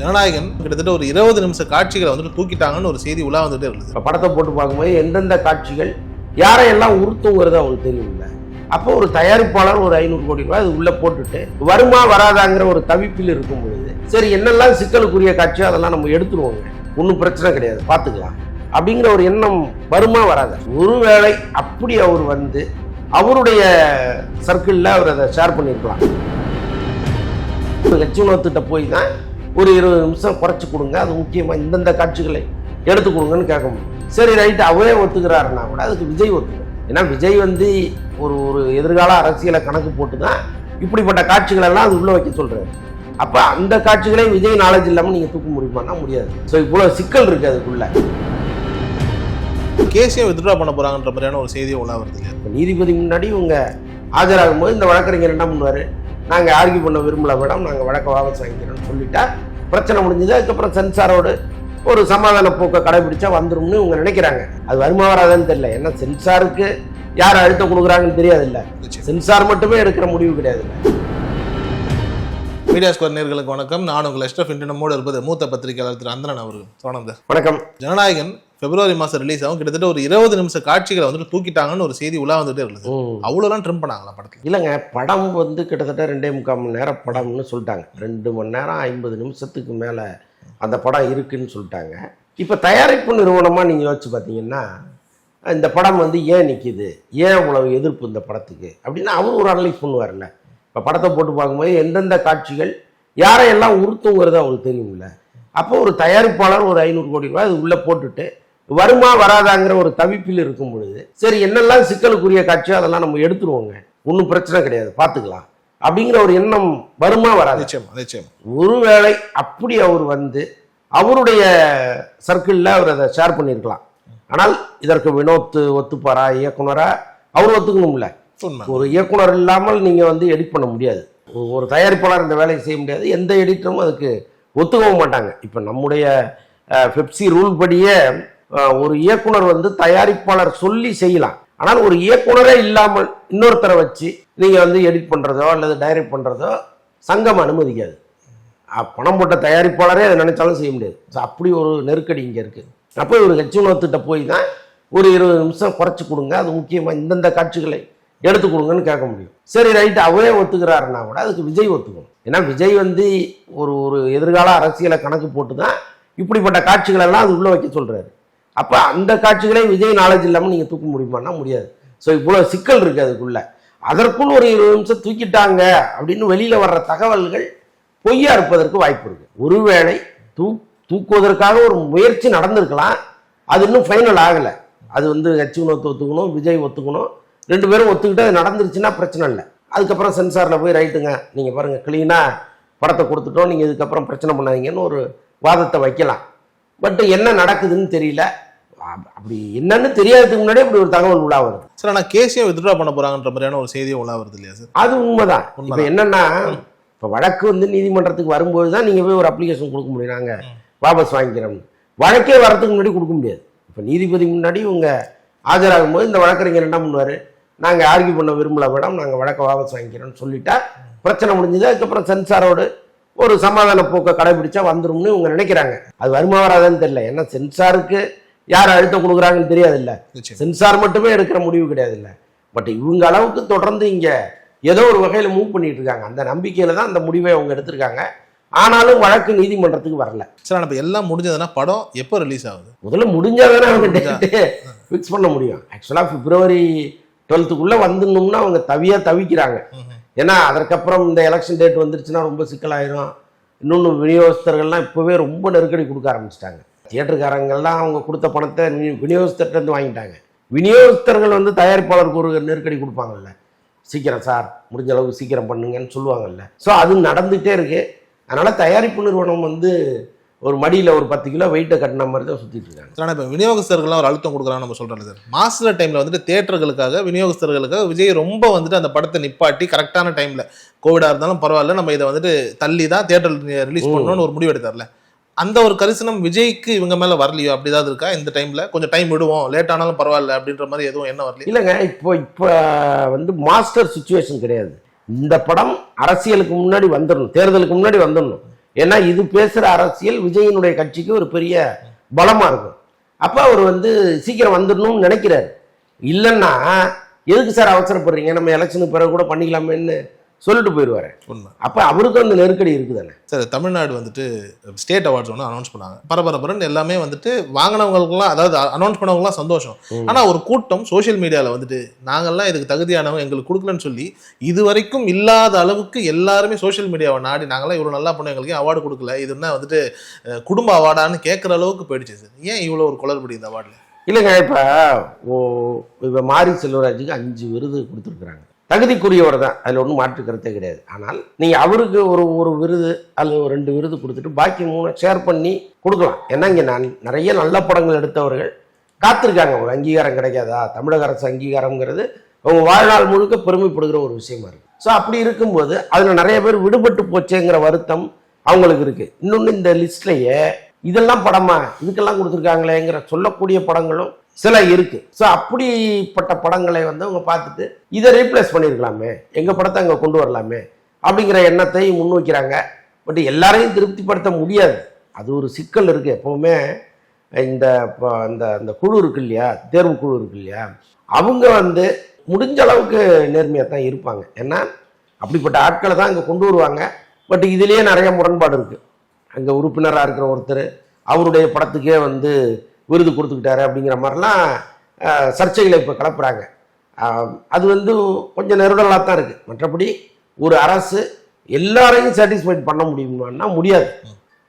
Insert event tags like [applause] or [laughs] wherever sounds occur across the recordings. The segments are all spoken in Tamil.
ஜனநாயகன் கிட்டத்தட்ட ஒரு இருபது நிமிஷ காட்சிகளை வந்துட்டு தூக்கிட்டாங்கன்னு ஒரு செய்தி உலா வந்துட்டே இருந்தது இப்போ படத்தை போட்டு பார்க்கும்போது எந்தெந்த காட்சிகள் யாரையெல்லாம் உறுத்துங்கிறது அவங்களுக்கு தெரியும்ல அப்போ ஒரு தயாரிப்பாளர் ஒரு ஐநூறு கோடி ரூபாய் அது உள்ள போட்டுட்டு வருமா வராதாங்கிற ஒரு தவிப்பில் இருக்கும் பொழுது சரி என்னெல்லாம் சிக்கலுக்குரிய காட்சியோ அதெல்லாம் நம்ம எடுத்துருவோங்க. ஒன்றும் பிரச்சனை கிடையாது பார்த்துக்கலாம். அப்படிங்கிற ஒரு எண்ணம் வருமா வராதா? ஒருவேளை அப்படி அவர் வந்து அவருடைய சர்க்கிளில் அவர் அதை ஷேர் பண்ணியிருக்கலாம் லட்சுமணத்திட்ட போய் தான் ஒரு இருபது நிமிஷம் குறைச்சி கொடுங்க. அது முக்கியமாக இந்தந்த காட்சிகளை எடுத்து கொடுங்கன்னு கேட்க முடியும் சரி ரைட்டு. அவரே ஒத்துக்கிறாருன்னா கூட அதுக்கு விஜய் ஒத்துக்கும் ஏன்னா விஜய் வந்து ஒரு ஒரு எதிர்கால அரசியலை கணக்கு போட்டு தான் இப்படிப்பட்ட காட்சிகளெல்லாம் அது உள்ளே வைக்க சொல்கிறாரு அப்போ அந்த காட்சிகளே விஜய் நாலேஜ் இல்லாமல் நீங்கள் தூக்க முடியுமான்னா முடியாது. ஸோ இவ்வளோ சிக்கல் இருக்குது அதுக்குள்ள. கேஸையும் வித்ட்ரா பண்ண போறாங்கன்ற மாதிரியான ஒரு செய்தியும் உலா வருது நீதிபதி முன்னாடி இவங்க ஆஜராகும் போது இந்த வழக்கறிஞர் என்ன பண்ணுவார்? நாங்கள் ஆர்கியூ பண்ண விரும்பல மேடம் நாங்கள் வழக்க வாபஸ் வாங்கிக்கிறோம்னு சொல்லிட்டா பிரச்சனை முடிஞ்சது. அதுக்கப்புறம் சென்சாரோடு ஒரு சமாதான போக்கை கடைபிடிச்சா வந்துரும்னு இவங்க நினைக்கிறாங்க. அது வருமா வராதுன்னு தெரியல. ஏன்னா சென்சாருக்கு யார் அழுத்தம் கொடுக்குறாங்கன்னு தெரியாதுல்ல. சென்சார் மட்டுமே எடுக்கிற முடிவு கிடையாதுல்ல மீடியா ஸ்கொயர் நேர்களுக்கு வணக்கம். நான் உங்கள் எஸ்டப் இன்று நம்மோடு இருப்பது மூத்த பத்திரிகையாளர் திரு அந்தரன் அவர்கள். தொடர்ந்து வணக்கம். ஜனநாயகன் பிப்ரவரி மாசம் ரிலீஸ் ஆகும். கிட்டத்தட்ட ஒரு இருபது நிமிஷ காட்சிகளை வந்துட்டு தூக்கிட்டாங்கன்னு ஒரு செய்தி உலா வந்துட்டே இருந்தது. அவ்வளோலாம் ட்ரிம் பண்ணாங்களா படத்துல. இல்லைங்க படம் வந்து கிட்டத்தட்ட ரெண்டே முக்கால் மணி நேரம் படம்னு சொல்லிட்டாங்க. ரெண்டு மணி நேரம் ஐம்பது நிமிஷத்துக்கு மேலே அந்த படம் இருக்குன்னு சொல்லிட்டாங்க. இப்போ தயாரிப்பு நிறுவனமாக நீங்கள் யோசிச்சு பார்த்தீங்கன்னா இந்த படம் வந்து ஏன் நிற்கிது ஏன் இவ்வளவு எதிர்ப்பு இந்த படத்துக்கு? அப்படின்னா அவர் ஒரு அனலைஸ் பண்ணுவார்ல இப்போ படத்தை போட்டு பார்க்கும்போது எந்தெந்த காட்சிகள் யாரையெல்லாம் உறுத்துங்கிறது அவங்களுக்கு தெரியும்ல. அப்போ ஒரு தயாரிப்பாளர் ஒரு ஐநூறு கோடி ரூபாய் அது உள்ளே போட்டுட்டு வருமா வராதாங்கிற ஒரு தவிப்பில் இருக்கும் பொழுது சரி என்னெல்லாம் சிக்கலுக்குரிய காட்சியோ அதெல்லாம் நம்ம எடுத்துருவோங்க. ஒன்றும் பிரச்சனை கிடையாது பார்த்துக்கலாம். அப்படிங்கிற ஒரு எண்ணம் வருமா வராது? நிச்சயமா நிச்சயமா. ஒருவேளை அப்படி அவர் வந்து அவருடைய சர்க்கிளில் அவர் அதை ஷேர் பண்ணியிருக்கலாம். ஆனால் இதற்கு வினோத் ஒத்துப்பாரா இயக்குனரா? அவர் ஒத்துக்கணும்ல. ஒரு இயக்குனர் இல்லாமல் நீங்கள் வந்து எடிட் பண்ண முடியாது. ஒரு தயாரிப்பாளர் இந்த வேலையை செய்ய முடியாது. எந்த எடிட்டரும் அதுக்கு ஒத்துக்கவும் மாட்டாங்க. இப்போ நம்முடைய பெப்சி ரூல் படியே ஒரு இயக்குனர் வந்து தயாரிப்பாளர் சொல்லி செய்யலாம். ஆனால் ஒரு இயக்குனரே இல்லாமல் இன்னொருத்தரை வச்சு நீங்கள் வந்து எடிட் பண்ணுறதோ அல்லது டைரக்ட் பண்ணுறதோ சங்கம் அனுமதிக்காது. பணம் போட்ட தயாரிப்பாளரே அதை நினைச்சாலும் செய்ய முடியாது. ஸோ அப்படி ஒரு நெருக்கடி இங்கே இருக்குது அப்போ இவர் லட்சுமணத்திட்ட போய் தான் ஒரு இருபது நிமிஷம் குறைச்சி கொடுங்க. அது முக்கியமாக இந்தந்த காட்சிகளை எடுத்து கொடுங்கன்னு கேட்க முடியும். சரி ரைட்டு அவரே ஒத்துக்கிறாருன்னா கூட அதுக்கு விஜய் ஒத்துக்கணும். ஏன்னா விஜய் வந்து ஒரு ஒரு எதிர்கால அரசியலை கணக்கு போட்டு தான் இப்படிப்பட்ட காட்சிகளெல்லாம் அது உள்ளே வைக்க சொல்கிறாரு அப்போ அந்த காட்சிகளே விஜய் நாலேஜ் இல்லாமல் நீங்கள் தூக்க முடியுமான்னா முடியாது. ஸோ இவ்வளோ சிக்கல் இருக்குது அதுக்குள்ள. அதற்குள் ஒரு இருபது நிமிஷம் தூக்கிட்டாங்க அப்படின்னு வெளியில் வர்ற தகவல்கள் பொய்யா இருப்பதற்கு வாய்ப்பு இருக்கு. ஒருவேளை தூ தூக்குவதற்காக ஒரு முயற்சி நடந்திருக்கலாம். அது இன்னும் ஃபைனல் ஆகலை. அது வந்து லட்சுமணத்தை ஒத்துக்கணும் விஜய் ஒத்துக்கணும். ரெண்டு பேரும் ஒத்துக்கிட்டு அது நடந்துருச்சுன்னா பிரச்சனை இல்லை. அதுக்கப்புறம் சென்சாரில் போய் ரைட்டுங்க நீங்கள் பாருங்கள் க்ளீனாக படத்தை கொடுத்துட்டோம் நீங்கள் இதுக்கப்புறம் பிரச்சனை பண்ணாதீங்கன்னு ஒரு வாதத்தை வைக்கலாம். பட் என்ன நடக்குதுன்னு தெரியல. அப்படி என்னன்னு தெரியாததுக்கு முன்னாடி இப்படி ஒரு தகவல் உலா வருது. சார் ஆனால் கேஸையும் வித்ட்ரா பண்ண போறாங்கன்ற மாதிரியான ஒரு செய்தியும் உலா வருது இல்லையா சார் அது உண்மைதான். இப்போ. என்னன்னா இப்போ வழக்கு வந்து நீதிமன்றத்துக்கு வரும்போது தான் நீங்கள் போய் ஒரு அப்ளிகேஷன் கொடுக்க முடியும். நாங்கள் வாபஸ் வாங்கிக்கிறோம். வழக்கே வரதுக்கு முன்னாடி கொடுக்க முடியாது. இப்போ நீதிபதி முன்னாடி இவங்க ஆஜராகும் போது இந்த வழக்கறிஞர் என்ன பண்ணுவார்? நாங்கள் ஆர்கியூ பண்ண விரும்பல மேடம் நாங்கள் வழக்கை வாபஸ் வாங்கிக்கிறோம்னு சொல்லிட்டா பிரச்சனை முடிஞ்சது. அதுக்கப்புறம் சென்சாரோடு ஒரு சமாதான போக்கை கடைபிடிச்சா வந்துரும்னு இவங்க நினைக்கிறாங்க. அது வருமா வராதுன்னு தெரியல. ஏன்னா சென்சாருக்கு யார் அழுத்தம் கொடுக்குறாங்கன்னு தெரியாதுல்ல. சென்சார் மட்டுமே எடுக்கிற முடிவு கிடையாதுல்ல. பட் இவங்க அளவுக்கு தொடர்ந்து இங்க ஏதோ ஒரு வகையில மூவ் பண்ணிட்டு இருக்காங்க. அந்த நம்பிக்கையில தான் அந்த முடிவை அவங்க எடுத்திருக்காங்க. ஆனாலும் வழக்கு நீதிமன்றத்துக்கு வரல. சார் இப்போ எல்லாம் முடிஞ்சதுன்னா படம் எப்போ ரிலீஸ் ஆகுது? முதல்ல முடிஞ்சாதானே அவங்க டேட்டு ஃபிக்ஸ் பண்ண முடியும். ஆக்சுவலாக பிப்ரவரி டுவெல்த்துக்குள்ளே வந்துடணும்னா அவங்க தவியா தவிக்கிறாங்க. ஏன்னா அதற்கப்புறம் இந்த எலெக்ஷன் டேட் வந்துருச்சுன்னா ரொம்ப சிக்கலாயிரும். இன்னொன்று விநியோகஸ்தர்கள்லாம் இப்போவே ரொம்ப நெருக்கடி கொடுக்க ஆரம்பிச்சிட்டாங்க. தியேட்டருக்காரங்கள்லாம் அவங்க கொடுத்த பணத்தை வி- விநியோகஸ்தர்கிட்ட இருந்து வாங்கிட்டாங்க. விநியோகஸ்தர்கள் வந்து தயாரிப்பாளருக்கு ஒரு நெருக்கடி கொடுப்பாங்கல்ல. சீக்கிரம் சார் முடிஞ்ச அளவுக்கு சீக்கிரம் பண்ணுங்கன்னு சொல்லுவாங்கல்ல. ஸோ அது நடந்துகிட்டே இருக்கு. அதனால் தயாரிப்பு நிறுவனம் வந்து ஒரு மடியில் ஒரு பத்து கிலோ வெயிட்டை கட்டின மாதிரி தான் சுற்றிட்டு இருக்காங்க. சார் ஆனால் இப்போ விநியோகஸ்தர்கள்லாம் ஒரு அழுத்தம் கொடுக்குறான்னு நம்ம சொல்கிறோம் சார். மாஸ்டர் டைமில் வந்துட்டு தேட்டர்களுக்காக விநியோகஸ்தர்களுக்காக விஜய் ரொம்ப வந்துட்டு அந்த படத்தை நிப்பாட்டி கரெக்டான டைமில் கோவிடாக இருந்தாலும் பரவாயில்ல. நம்ம இதை வந்துட்டு தள்ளி தான் தேட்டர் ரிலீஸ் பண்ணணும்னு ஒரு முடிவு எடுத்தார்ல. அந்த ஒரு கரிசனம் விஜய்க்கு இவங்க மேலே வரலையோ? அப்படி ஏதாவது இருக்கா? இந்த டைமில் கொஞ்சம் டைம் விடுவோம். லேட் ஆனாலும் பரவாயில்ல அப்படின்ற மாதிரி எதுவும் என்ன வரல இல்லைங்க இப்போ இப்போ வந்து மாஸ்டர் சுச்சுவேஷன் கிடையாது. இந்த படம் அரசியலுக்கு முன்னாடி வந்துடணும் தேர்தலுக்கு முன்னாடி வந்துடணும் ஏன்னா இது பேசுகிற அரசியல் விஜயினுடைய கட்சிக்கு ஒரு பெரிய பலமாக இருக்கும். அப்போ அவர் வந்து சீக்கிரம் வந்துடணும்னு நினைக்கிறாரு. இல்லைன்னா எதுக்கு சார் அவசரப்படுறீங்க? நம்ம எலெக்ஷனுக்கு பிறகு கூட பண்ணிக்கலாமேன்னு சொல்லிட்டு போயிடுவாரு. உண்மை. அப்ப அவருக்கும் அந்த நெருக்கடி இருக்குதானே? சார் தமிழ்நாடு வந்துட்டு ஸ்டேட் அவார்ட்ஸ் ஒன்று அனௌன்ஸ் பண்ணாங்க. பரபரப்புன்னு எல்லாமே வந்துட்டு வாங்கினவங்களுக்குலாம் அதாவது அனௌன்ஸ் பண்ணவங்கலாம் சந்தோஷம். ஆனால் ஒரு கூட்டம் சோஷியல் மீடியாவில் வந்துட்டு நாங்கள்லாம் இதுக்கு தகுதியானவங்க எங்களுக்கு கொடுக்கலன்னு சொல்லி இது வரைக்கும் இல்லாத அளவுக்கு எல்லாருமே சோஷியல் மீடியாவை நாடி நாங்களாம் இவ்வளோ நல்லா பண்ணோம் எங்களுக்கு அவார்டு கொடுக்கல? இது என்ன வந்துட்டு குடும்ப அவார்டான்னு கேட்குற அளவுக்கு போயிடுச்சு சார். ஏன் இவ்வளோ ஒரு குளறுபடி இந்த அவார்டில் இல்லைங்க இப்போ ஓ இப்போ மாரி செல்வராஜுக்கு அஞ்சு விருது கொடுத்துருக்குறாங்க. தகுதிக்குரியவர் தான். அதில் ஒன்றும் மாற்று கருத்தே கிடையாது. ஆனால் நீங்கள் அவருக்கு ஒரு ஒரு விருது அல்லது ஒரு ரெண்டு விருது கொடுத்துட்டு பாக்கி மூணு ஷேர் பண்ணி கொடுக்கலாம். ஏன்னா இங்கே நான் நிறைய நல்ல படங்கள் எடுத்தவர்கள் காத்திருக்காங்க. ஒரு அங்கீகாரம் கிடைக்காதா? தமிழக அரசு அங்கீகாரம்ங்கிறது அவங்க வாழ்நாள் முழுக்க பெருமைப்படுகிற ஒரு விஷயமா இருக்குது ஸோ அப்படி இருக்கும்போது அதில் நிறைய பேர் விடுபட்டு போச்சேங்கிற வருத்தம் அவங்களுக்கு இருக்குது இன்னொன்று இந்த லிஸ்ட்லேயே இதெல்லாம் படமா இதுக்கெல்லாம் கொடுத்துருக்காங்களேங்கிற சொல்லக்கூடிய படங்களும் சில இருக்கு. ஸோ அப்படிப்பட்ட படங்களை வந்து அவங்க பார்த்துட்டு இதை ரீப்ளேஸ் பண்ணியிருக்கலாமே எங்கள் படத்தை அங்கே கொண்டு வரலாமே. அப்படிங்கிற எண்ணத்தை முன்வைக்கிறாங்க பட் எல்லாரையும் திருப்திப்படுத்த முடியாது. அது ஒரு சிக்கல் இருக்குது எப்போவுமே. இந்த இப்போ இந்த இந்த குழு இருக்கு இல்லையா? தேர்வு குழு இருக்கு இல்லையா? அவங்க வந்து முடிஞ்ச அளவுக்கு நேர்மையாக தான் இருப்பாங்க. ஏன்னா அப்படிப்பட்ட ஆட்களை தான் இங்கே கொண்டு வருவாங்க. பட் இதுலேயே நிறைய முரண்பாடு இருக்குது அங்கே உறுப்பினராக இருக்கிற ஒருத்தர் அவருடைய படத்துக்கே வந்து விருது கொடுத்துக்கிட்டாரு அப்படிங்கிற மாதிரிலாம் சர்ச்சைகளை இப்போ கிளப்புறாங்க. அஹ், அது வந்து கொஞ்சம் நெருடலாக தான் இருக்குது மற்றபடி ஒரு அரசு எல்லாரையும் சாட்டிஸ்ஃபைட் பண்ண முடியுமான்னா முடியாது.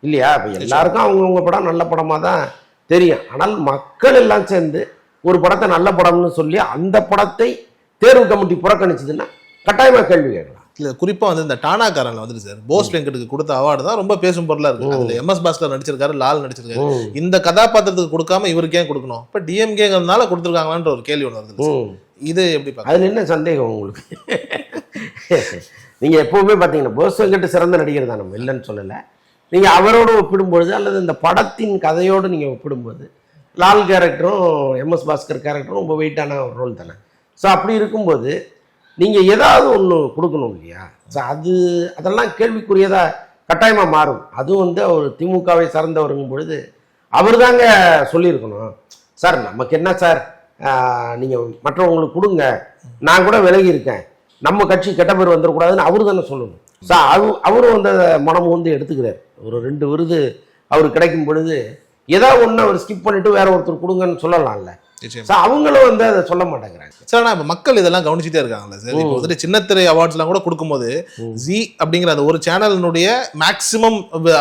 இல்லையா? இப்போ எல்லாருக்கும் அவங்கவுங்க படம் நல்ல படமாக தான் தெரியும். ஆனால் மக்கள் எல்லாம் சேர்ந்து ஒரு படத்தை நல்ல படம்னு சொல்லி அந்த படத்தை தேர்வு கமிட்டி புறக்கணிச்சதுன்னா கட்டாயமாக கேள்வி கேட்கலாம். இல்ல குறிப்பா வந்து இந்த டானாக்காரன்ல வந்துட்டு சார் போஸ் வெங்கட்டுக்கு கொடுத்த அவார்டு தான் ரொம்ப பேசும் பொருளா இருக்கு. அதுல எம் எஸ் பாஸ்கர் நடிச்சிருக்காரு லால் நடிச்சிருக்காரு. இந்த கதாபாத்திரத்துக்கு கொடுக்காம இவருக்கு ஏன் கொடுக்கணும்? இப்ப டிஎம்கேங்கிறதுனால கொடுத்துருக்காங்களான்ற ஒரு கேள்வி ஒன்று வருது. இது எப்படி அதுல என்ன சந்தேகம் உங்களுக்கு? நீங்க எப்பவுமே பார்த்தீங்கன்னா போஸ் வெங்கட் சிறந்த நடிகர் தான் நம்ம இல்லைன்னு சொல்லலை. நீங்க அவரோடு ஒப்பிடும்பொழுது அல்லது இந்த படத்தின் கதையோடு நீங்க ஒப்பிடும்போது லால் கேரக்டரும் எம்எஸ் பாஸ்கர் கேரக்டரும் ரொம்ப வெயிட்டான ஒரு ரோல் தானே. ஸோ அப்படி இருக்கும்போது நீங்கள் ஏதாவது ஒன்று கொடுக்கணும் இல்லையா? ஸோ அது அதெல்லாம் கேள்விக்குரியதாக கட்டாயமாக மாறும். அதுவும் வந்து அவர் திமுகவை சார்ந்தவருங்கும் பொழுது அவர் தாங்க சொல்லியிருக்கணும். சார் நமக்கு என்ன சார்? நீங்கள் மற்றவங்களுக்கு கொடுங்க. நான் கூட விலகி இருக்கேன். நம்ம கட்சி கெட்ட பேர் வந்துடக்கூடாதுன்னு அவரு தானே சொல்லணும். சார் அவ அவரும் வந்து அதை மனம் வந்து எடுத்துக்கிறார். ஒரு ரெண்டு விருது அவர் கிடைக்கும் பொழுது ஏதாவது ஒன்று அவர் ஸ்கிப் பண்ணிவிட்டு வேற ஒருத்தர் கொடுங்கன்னு சொல்லலாம்ல. ஸோ அவங்களும் வந்து அதை சொல்ல மாட்டேங்கிறாங்க. சார் ஆனா இப்ப மக்கள் இதெல்லாம் கவனிச்சுட்டே இருக்காங்கல்ல சார் இப்போ வந்துட்டு சின்னத்திரை அவார்ட்ஸ் எல்லாம் கூட கொடுக்கும்போது ஜி அப்படிங்கிற அந்த ஒரு சேனலினுடைய மேக்சிமம்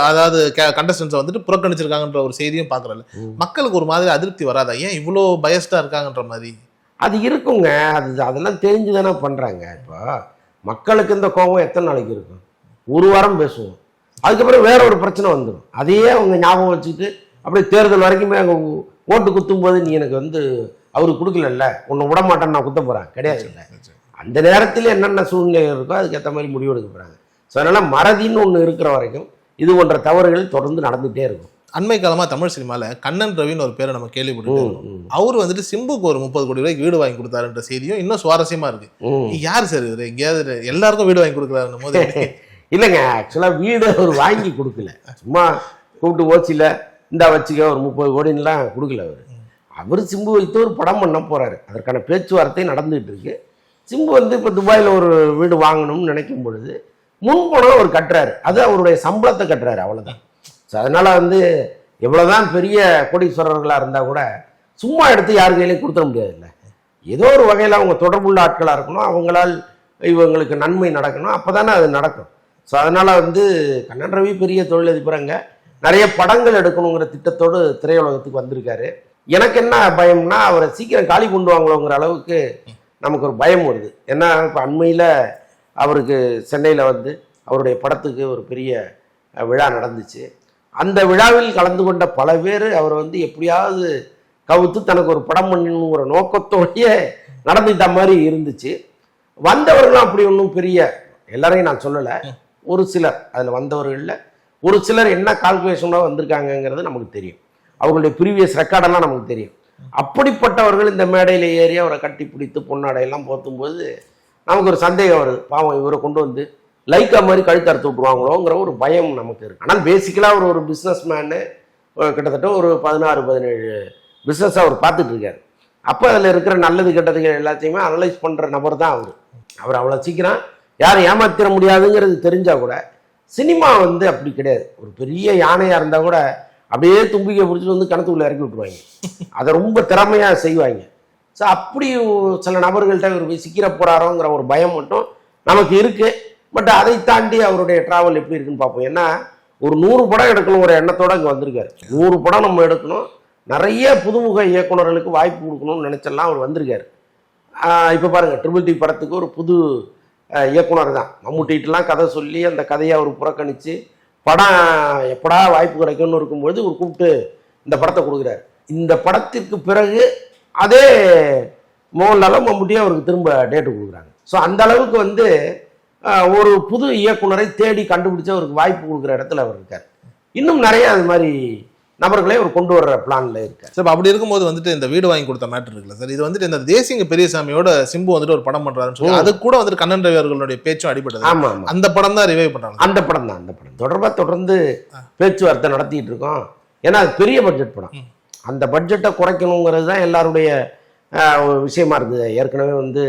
அதாவது கண்டஸ்டன்ஸை வந்துட்டு புறக்கணிச்சிருக்காங்கன்ற ஒரு செய்தியும் பாக்குறல மக்களுக்கு ஒரு மாதிரி அதிருப்தி வராதா? ஏன் இவ்வளோ பயஸ்டா இருக்காங்கன்ற மாதிரி? அது இருக்குங்க. அது அதெல்லாம் தெரிஞ்சு தானே பண்ணுறாங்க இப்போ மக்களுக்கு இந்த கோபம் எத்தனை நாளைக்கு இருக்கும்? ஒரு வாரம் பேசுவோம். அதுக்கப்புறம் வேற ஒரு பிரச்சனை வந்துடும் அதையே அவங்க ஞாபகம் வச்சுக்கிட்டு அப்படியே தேர்தல் வரைக்குமே அங்கே ஓட்டு குத்தும் போது நீ எனக்கு வந்து அவருக்கு கொடுக்கலல்ல உன்னை விட மாட்டேன்னு நான் குத்த போகிறேன் கிடையாது. இல்லை அந்த நேரத்தில் என்னென்ன சூழ்நிலை இருக்கோ அதுக்கேற்ற மாதிரி முடிவு எடுக்க போகிறாங்க ஸோ அதனால் மறதின்னு ஒன்று இருக்கிற வரைக்கும் இது போன்ற தவறுகள் தொடர்ந்து நடந்துகிட்டே இருக்கும். அண்மை காலமா தமிழ் சினிமால கண்ணன் ரவின்னு ஒரு பேரை நம்ம கேள்விப்பட்டிருக்கோம். ம், ம், அவர் வந்துட்டு சிம்புக்கு ஒரு முப்பது கோடி ரூபாய்க்கு வீடு வாங்கி கொடுத்தாருன்ற செய்தியும் இன்னும் சுவாரஸ்யமா இருக்கு. யார் சார் இவரு எங்கேயாவது எல்லாருக்கும் வீடு வாங்கி கொடுக்குறாருன்னு போது? [laughs] இல்லைங்க ஆக்சுவலாக வீடு அவர் வாங்கி கொடுக்கல. சும்மா கூப்பிட்டு ஓச்சியில் இந்தா வச்சுக்க ஒரு முப்பது கோடின்லாம் கொடுக்கல அவர். அவர் சிம்பு வைத்து ஒரு படம் பண்ண போகிறாரு அதற்கான பேச்சுவார்த்தை நடந்துகிட்டு இருக்கு சிம்பு வந்து இப்போ துபாயில் ஒரு வீடு வாங்கணும்னு நினைக்கும் பொழுது முன்பணம் அவர் கட்டுறாரு. அது அவருடைய சம்பளத்தை கட்டுறாரு அவ்வளோதான் ஸோ அதனால் வந்து எவ்வளோதான் பெரிய கோடீஸ்வரர்களாக இருந்தால் கூட சும்மா எடுத்து யார் கையிலையும் கொடுத்துட முடியாதுல்ல. ஏதோ ஒரு வகையில் அவங்க தொடர்புள்ள ஆட்களாக இருக்கணும் அவங்களால் இவங்களுக்கு நன்மை நடக்கணும் அப்போ தானே அது நடக்கும். ஸோ அதனால் வந்து கண்ணன் ரவி பெரிய தொழிலதிபரங்க நிறைய படங்கள் எடுக்கணுங்கிற திட்டத்தோடு திரையுலகத்துக்கு வந்திருக்காரு. எனக்கு என்ன பயம்னா அவரை சீக்கிரம் காலி கொண்டு வாங்களோங்கிற அளவுக்கு நமக்கு ஒரு பயம் வருது. ஏன்னா இப்போ அண்மையில் அவருக்கு சென்னையில் வந்து அவருடைய படத்துக்கு ஒரு பெரிய விழா நடந்துச்சு. அந்த விழாவில் கலந்து கொண்ட பல பேர் அவர் வந்து எப்படியாவது கவுத்து தனக்கு ஒரு படம் பண்ணணுங்கிற நோக்கத்தோடயே நடந்துட்ட மாதிரி இருந்துச்சு. வந்தவர்களும் அப்படி ஒன்றும் பெரிய எல்லாரையும் நான் சொல்லலை. ஒரு சிலர் அதில் வந்தவர்களில் ஒரு சிலர் என்ன கால்குலேஷனோட வந்திருக்காங்கங்கிறது நமக்கு தெரியும். அவங்களுடைய ப்ரீவியஸ் ரெக்கார்டெல்லாம் நமக்கு தெரியும். அப்படிப்பட்டவர்கள் இந்த மேடையில் ஏறி அவரை கட்டி பிடித்து பொன்னாடையெல்லாம் போத்தும்போது நமக்கு ஒரு சந்தேகம் வருது. பாவம் இவரை கொண்டு வந்து லைக்கா மாதிரி கழுத்து அறுத்து விட்ருவாங்களோங்கிற ஒரு பயம் நமக்கு இருக்குது ஆனால் பேசிக்கலாக ஒரு ஒரு பிஸ்னஸ் மேனு கிட்டத்தட்ட ஒரு பதினாறு பதினேழு பிஸ்னஸாக அவர் பார்த்துட்டு இருக்காரு. அப்போ அதில் இருக்கிற நல்லது கெட்டதுகள் எல்லாத்தையுமே அனலைஸ் பண்ணுற நபர் தான் அவர். அவர் அவ்வளோ சீக்கிரம் யாரும் ஏமாத்திர முடியாதுங்கிறது தெரிஞ்சால் கூட சினிமா வந்து அப்படி கிடையாது. ஒரு பெரிய யானையாக இருந்தால் கூட அப்படியே தும்பிக்கை பிடிச்சிட்டு வந்து கிணத்துக்குள்ள இறக்கி விட்டுருவாங்க. அதை ரொம்ப திறமையாக செய்வாங்க. ஸோ அப்படி சில நபர்கள்ட்ட இவர் சிக்கிர போறாரோங்கிற ஒரு பயம் மட்டும் நமக்கு இருக்கு. பட் அதை தாண்டி அவருடைய டிராவல் எப்படி இருக்குன்னு பார்ப்போம். ஏன்னா ஒரு நூறு படம் எடுக்கணும் ஒரு எண்ணத்தோட இங்கே வந்திருக்காரு. நூறு படம் நம்ம எடுக்கணும். நிறைய புதுமுக இயக்குனர்களுக்கு வாய்ப்பு கொடுக்கணும்னு நினைச்செல்லாம் அவர் வந்திருக்காரு. இப்போ பாருங்கள் ட்ரிபிள் டி படத்துக்கு ஒரு புது இயக்குனர் தான். மம்முட்டிகிட்டலாம் கதை சொல்லி அந்த கதையை அவர் புறக்கணித்து படம் எப்படா வாய்ப்பு கிடைக்கும்னு இருக்கும்பொழுது ஒரு கூப்பிட்டு இந்த படத்தை கொடுக்குறாரு. இந்த படத்திற்கு பிறகு அதே மோகன்லாலும் மம்முட்டியும் அவருக்கு திரும்ப டேட்டு கொடுக்குறாங்க. ஸோ அந்த அளவுக்கு வந்து ஒரு புது இயக்குனரை தேடி கண்டுபிடிச்சு அவருக்கு வாய்ப்பு கொடுக்குற இடத்துல அவர் இருக்கார். இன்னும் நிறைய அது மாதிரி நபர்களை அவர் கொண்டு வர்ற பிளான்ல இருக்கார் சார் அப்படி இருக்கும்போது வந்துட்டு இந்த வீடு வாங்கி கொடுத்த மேட்டர் இருக்குல்ல சார் இது வந்துட்டு இந்த தேசிங்க பெரியசாமியோட சிம்பு வந்துட்டு ஒரு படம் பண்றாருன்னு சொல்லி அது கூட வந்துட்டு கண்ணன் ரவி அவர்களுடைய பேச்சும் அடிபட்டது. ஆமா அந்த படம் தான் ரிவைவ் பண்றாங்க அந்த படம் தான் அந்த படம். தொடர்பாக தொடர்ந்து பேச்சுவார்த்தை நடத்திட்டு இருக்கோம். ஏன்னா அது பெரிய பட்ஜெட் படம். அந்த பட்ஜெட்டை குறைக்கணுங்கிறது தான் எல்லாருடைய ஒரு விஷயமா இருந்தது. ஏற்கனவே வந்து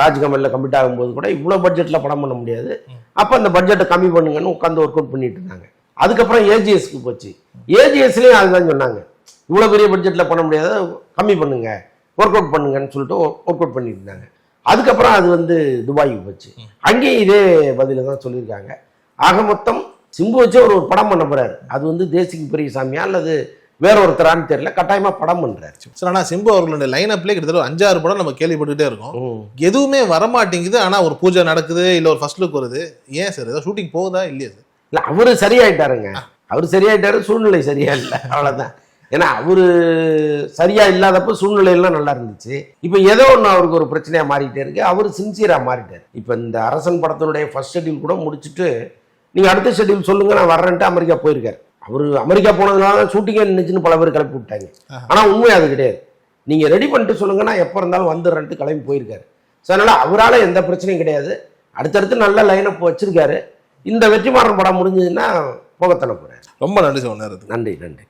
ராஜ்கமலில் கம்மிட் ஆகும்போது கூட இவ்வளோ பட்ஜெட்டில் படம் பண்ண முடியாது. அப்போ அந்த பட்ஜெட்டை கம்மி பண்ணுங்கன்னு உட்காந்து ஒர்க் அவுட் பண்ணிட்டு இருந்தாங்க. அதுக்கப்புறம் ஏஜிஎஸ்க்கு போச்சு. ஏஜிஎஸ்லேயும் அதுதான் சொன்னாங்க. இவ்வளோ பெரிய பட்ஜெட்டில் பண்ண முடியாது கம்மி பண்ணுங்க. ஒர்க் அவுட் பண்ணுங்கன்னு சொல்லிட்டு ஒர்க் அவுட் பண்ணிட்டு இருந்தாங்க. அதுக்கப்புறம் அது வந்து துபாய்க்கு போச்சு. அங்கேயும் இதே பதில தான் சொல்லியிருக்காங்க. ஆக மொத்தம் சிம்பு வச்சு ஒரு ஒரு படம் பண்ண போறாரு. அது வந்து தேசிக்கு பெரியசாமியா அல்லது வேற ஒருத்தரான்னு தெரியல. கட்டாயமா படம் பண்றாரு. சார் ஆனா சிம்பு அவர்களுடைய லைன் அப்லேயே கிட்டத்தட்ட ஒரு அஞ்சாறு படம் நம்ம கேள்விப்பட்டுட்டே இருக்கோம். எதுவுமே வரமாட்டேங்குது. ஆனா ஒரு பூஜை நடக்குது இல்ல ஒரு ஃபர்ஸ்ட் லுக் வருது. ஏன் சார்? ஏதோ ஷூட்டிங் போகுதா? இல்லையா சார்? இல்ல அவரு சரியாயிட்டாருங்க. அவரு சரியாயிட்டாரு சூழ்நிலை சரியா இல்லை அவ்வளவுதான். ஏன்னா அவரு சரியா இல்லாதப்ப சூழ்நிலை எல்லாம் நல்லா இருந்துச்சு. இப்போ ஏதோ ஒன்று அவருக்கு ஒரு பிரச்சனையா மாறிட்டே இருக்கு. அவர் சின்சியரா மாறிட்டார். இப்போ இந்த அரசன் படத்தினுடைய ஃபர்ஸ்ட் ஷெட்யூல் கூட முடிச்சுட்டு நீங்க அடுத்த ஷெட்யூல் சொல்லுங்க நான் வர்றேன்ட்டு அமெரிக்கா போயிருக்காரு. அவர் அமெரிக்கா போனதுனால ஷூட்டிங்கே நின்றுச்சுன்னு பல பேர் கிளப்பி விட்டாங்க. ஆனா உண்மை அது கிடையாது. நீங்க ரெடி பண்ணிட்டு சொல்லுங்க நான் எப்போ இருந்தாலும் வந்துடுறேன்ட்டு கிளம்பி போயிருக்காரு. ஸோ அதனால அவரால் எந்த பிரச்சனையும் கிடையாது. அடுத்தடுத்து நல்ல லைனப் வச்சிருக்காரு. இந்த வெற்றிமாறன் படம் முடிஞ்சதுன்னா போகத்தானே போறேன் ரொம்ப நன்றி நேரத்துக்கு நன்றி நன்றி.